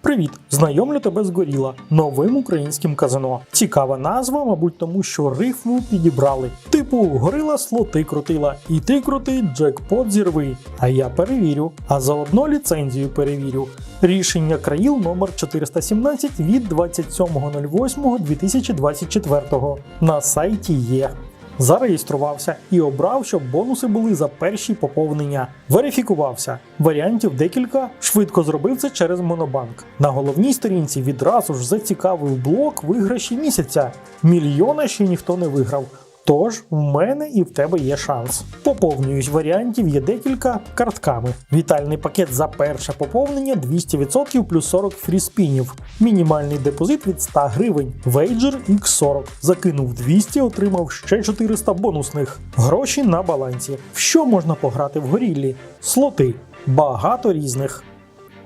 Привіт! Знайомлю тебе з Горіла, новим українським казино. Цікава назва, мабуть, тому що рифму підібрали. Типу, горила слоти крутила, і ти крути, джекпот зірви. А я перевірю. А заодно ліцензію перевірю. Рішення країл номер 417 від 27.08.2024 на сайті є. Зареєструвався і обрав, щоб бонуси були за перші поповнення. Верифікувався. Варіантів декілька. Швидко зробив це через Монобанк. На головній сторінці відразу ж зацікавив блок виграші місяця. Мільйона ще ніхто не виграв. Тож в мене і в тебе є шанс. Поповнююсь варіантів є декілька картками. Вітальний пакет за перше поповнення 200% плюс 40 фріспінів. Мінімальний депозит від 100 гривень. Вейджер X40. Закинув 200, отримав ще 400 бонусних. Гроші на балансі. В що можна пограти в горіллі? Слоти. Багато різних.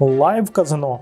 Лайв казино.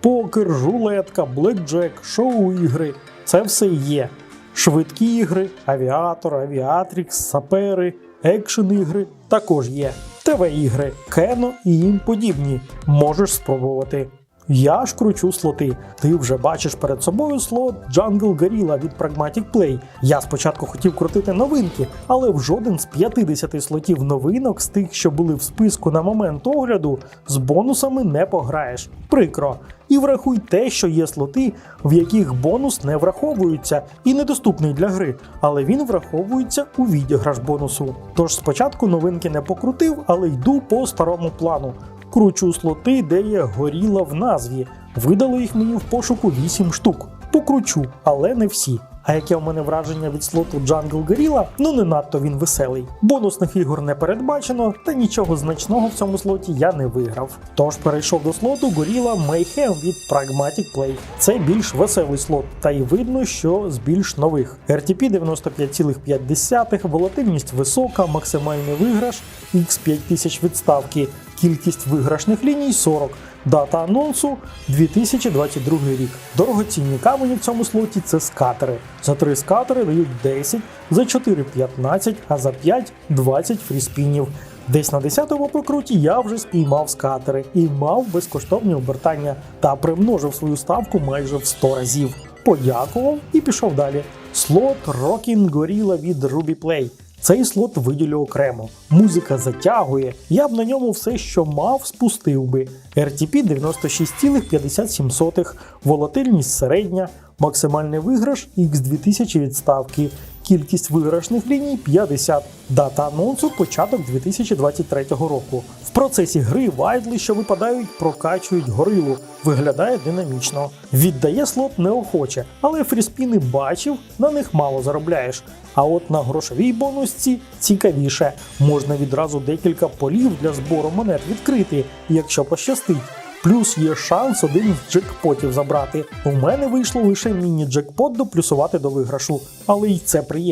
Покер, рулетка, блекджек, шоу-ігри. Це все є. Швидкі ігри, авіатор, авіатрікс, сапери, екшн ігри також є. ТВ-ігри, кено і їм подібні. Можеш спробувати. Я ж кручу слоти. Ти вже бачиш перед собою слот Jungle Gorilla від Pragmatic Play. Я спочатку хотів крутити новинки, але в жоден з 50 слотів новинок з тих, що були в списку на момент огляду, з бонусами не пограєш. Прикро. І врахуй те, що є слоти, в яких бонус не враховується і недоступний для гри, але він враховується у відіграш бонусу. Тож спочатку новинки не покрутив, але йду по старому плану. Кручу слоти, де є горіла в назві. Видало їх мені в пошуку 8 штук. Покручу, але не всі. А яке в мене враження від слоту Jungle Gorilla? Ну не надто він веселий. Бонусних ігор не передбачено, та нічого значного в цьому слоті я не виграв. Тож перейшов до слоту Gorilla Mayhem від Pragmatic Play. Це більш веселий слот, та й видно, що з більш нових. RTP 95,5, волатильність висока, максимальний виграш, X5000 відставки, кількість виграшних ліній 40. Дата анонсу 2022 рік. Дорогоцінні камені в цьому слоті це скатери. За 3 скатери дають 10, за 4 15, а за 5 20 фріспінів. Десь на 10-му покруті я вже спіймав скатери і мав безкоштовні обертання та примножив свою ставку майже в 100 разів. Подякував і пішов далі. Слот Rockin' Gorilla від Ruby Play. Цей слот виділю окремо. Музика затягує, я б на ньому все, що мав, спустив би. RTP 96,57, волатильність середня, максимальний виграш X2000 відставки, кількість виграшних ліній 50, дата анонсу початок 2023 року. В процесі гри вайдли, що випадають, прокачують горилу. Виглядає динамічно. Віддає слот неохоче, але фріспіни бачив, на них мало заробляєш. А от на грошовій бонусці цікавіше. Можна відразу декілька полів для збору монет відкрити, якщо пощастить. Плюс є шанс один з джекпотів забрати. У мене вийшло лише міні-джекпот доплюсувати до виграшу, але й це приємно.